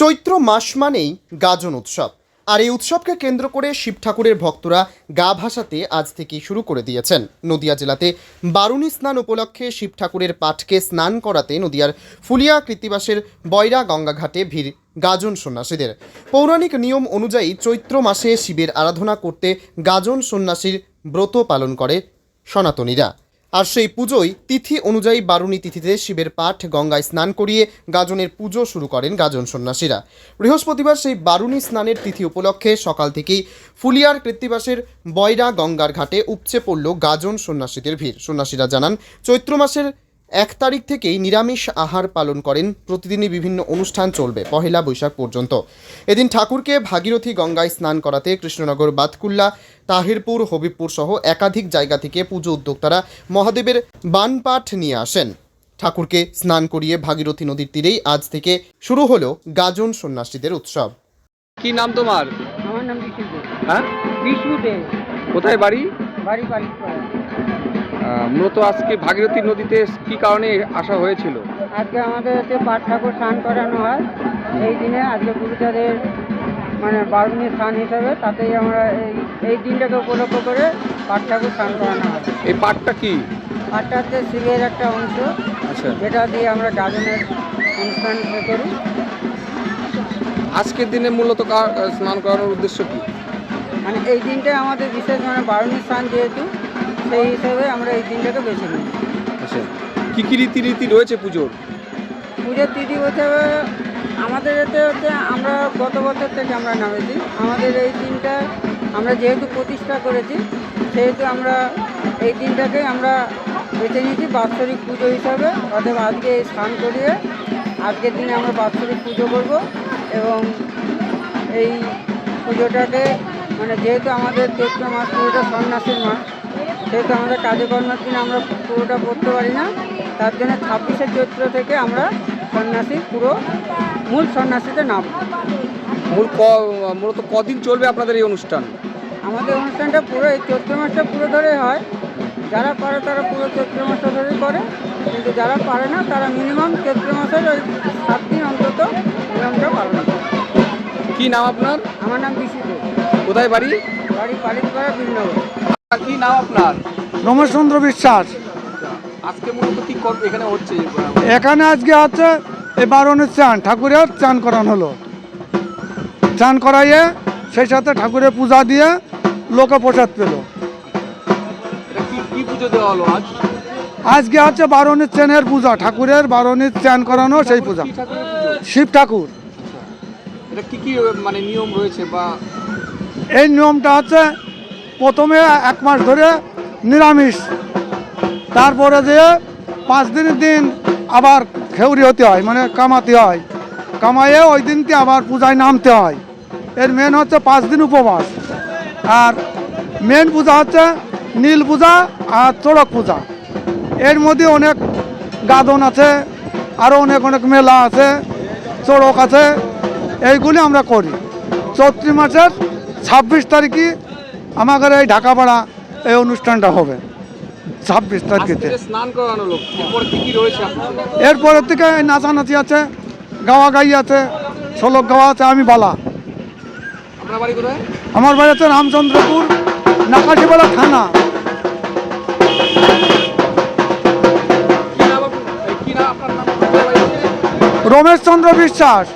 চৈত্র মাস মানেই গাজন উৎসব। আর এই উৎসবকে কেন্দ্র করে শিব ঠাকুরের ভক্তরা গা ভাসাতে আজ থেকে শুরু করে দিয়েছেন। নদিয়া জেলাতে বারুণী স্নান উপলক্ষে শিব ঠাকুরের পাঠকে স্নান করাতে নদিয়ার ফুলিয়া কৃত্তিবাসের বয়রা গঙ্গাঘাটে ভিড় গাজন সন্ন্যাসীদের। পৌরাণিক নিয়ম অনুযায়ী চৈত্র মাসে শিবের আরাধনা করতে গাজন সন্ন্যাসীর ব্রত পালন করে সনাতনীরা। আর সেই পুজোই তিথি অনুযায়ী বারুণী তিথিতে শিবের পাঠ, গঙ্গায় স্নান করিয়ে গাজনের পুজো শুরু করেন গাজন সন্ন্যাসীরা। বৃহস্পতিবার সেই বারুণী স্নানের তিথি উপলক্ষে সকাল থেকেই ফুলিয়ার কৃত্তিবাসের বয়রা গঙ্গার ঘাটে উপচে পড়ল গাজন সন্ন্যাসীদের ভিড়। সন্ন্যাসীরা জানান, চৈত্র মাসের এক তারিখ থেকেই নিরামিষ আহার পালন করেন। প্রতিদিনই বিভিন্ন অনুষ্ঠান চলবে পহেলা বৈশাখ পর্যন্ত। এদিন ঠাকুরকে ভাগীরথী গঙ্গায় স্নান করাতে কৃষ্ণনগর বাতকুল্লা তাহিরপুর হবিবপুর সহ একাধিক জায়গা থেকে পুজো উদ্যোক্তারা মহাদেবের বানপাঠ নিয়ে আসেন। ঠাকুরকে স্নান করিয়ে ভাগীরথী নদীর তীরেই আজ থেকে শুরু হলো গাজন সন্ন্যাসীদের উৎসব। কি নাম তোমার? আমার নাম হ্যাঁ? কোথায় বাড়ি? মূলত আজকে ভাগীরথী নদীতে কি কারণে আসা হয়েছিল? আজকে আমাদের হচ্ছে পাট ঠাকুর স্নান করানো হয়। এই দিনে আজকে গুরুচাঁদের মানে বারুণী স্থান হিসাবে তাতেই আমরা এই এই দিনটাকে উপলক্ষ করে পাট ঠাকুর স্নান করানো হয়। এই পাটটা কি? পাটটা হচ্ছে শিবের একটা অংশ আচ্ছা। যেটা দিয়ে আমরা গাজনের অনুষ্ঠান করি। আজকের দিনে মূলত স্নান করানোর উদ্দেশ্য কি? মানে এই দিনটাই আমাদের বিশেষ মানে বারুণী স্থান যেহেতু সেই হিসেবে আমরা এই দিনটাকে বেছে নিই। আচ্ছা কি কি রীতিনীতি রয়েছে পুজোর? পুজোর তিথি হচ্ছে আমাদের এতে হচ্ছে আমরা গত বছর থেকে আমরা নামেছি। আমাদের এই দিনটা আমরা যেহেতু প্রতিষ্ঠা করেছি সেহেতু আমরা এই দিনটাকে আমরা বেছে নিয়েছি বাৎসরিক পুজো হিসাবে। অতএব আজকে এই স্নান করিয়ে আজকের দিনে আমরা বাৎসরিক পুজো করব এবং এই পুজোটাকে মানে যেহেতু আমাদের চৈত্র মাস পুরোটা সন্ন্যাসীর মাস সেহেতু আমাদের কাজে কর্মের দিন আমরা পুরোটা করতে পারি না তার জন্য ছাব্বিশে চৈত্র থেকে আমরা সন্ন্যাসী পুরো মূল সন্ন্যাসীতে নাম মূল ক- মূলত কদিন চলবে আপনাদের এই অনুষ্ঠান? আমাদের অনুষ্ঠানটা পুরো এই চৈত্র মাসটা পুরো ধরে হয়। যারা পারে তারা পুরো চৈত্র মাসটা ধরেই করে কিন্তু যারা পারে না তারা মিনিমাম চৈত্র মাসের ওই সাত দিন অন্তত নিয়মটা পালন করে। কী নাম আপনার? আমার নাম বিশু কোথায় বাড়ি? কি নাম আপনার? রমেশচন্দ্র বিশ্বাস। আজকে মূলত কি এখানে হচ্ছে এখানে আজকে আছে এই বারণের চান ঠাকুরের চান করানো হলো। চান করাইয়ে সেই সাথে ঠাকুরের পূজা দিয়ে লোকে প্রসাদ পেল। এটা কি কি পুজো দেওয়া হলো আজ? আজকে আছে বারণের চেনের পূজা ঠাকুরের বারণের চান করানো সেই পূজা। শিব ঠাকুর। কি কি মানে নিয়ম রয়েছে বা এই নিয়মটা হচ্ছে প্রথমে এক মাস ধরে নিরামিষ। তারপরে যে পাঁচ দিনের দিন আবার খেউরি হতে হয় মানে কামাতে হয়। কামাইয়ে ওই দিনকে আবার পূজায় নামতে হয়। এর মেন হচ্ছে পাঁচ দিন উপবাস। আর মেন পূজা হচ্ছে নীল পূজা আর চড়ক পূজা। এর মধ্যে অনেক গাদন আছে আরও অনেক অনেক মেলা আছে, চড়ক আছে, এইগুলি আমরা করি। চৈত্রি মাসের ছাব্বিশ তারিখে আমাদের এই ঢাকাপাড়া এই অনুষ্ঠানটা হবে। ছাব্বিশ তারিখেতে আপনার এরপরের থেকে নাচানাচি আছে গাওয়া গাই আছে শোলক গাওয়া আছে আমি বালা। আমার বাড়ি হচ্ছে রামচন্দ্রপুর নাকাশিপাড়া থানা। বাড়ি? রমেশচন্দ্র বিশ্বাস।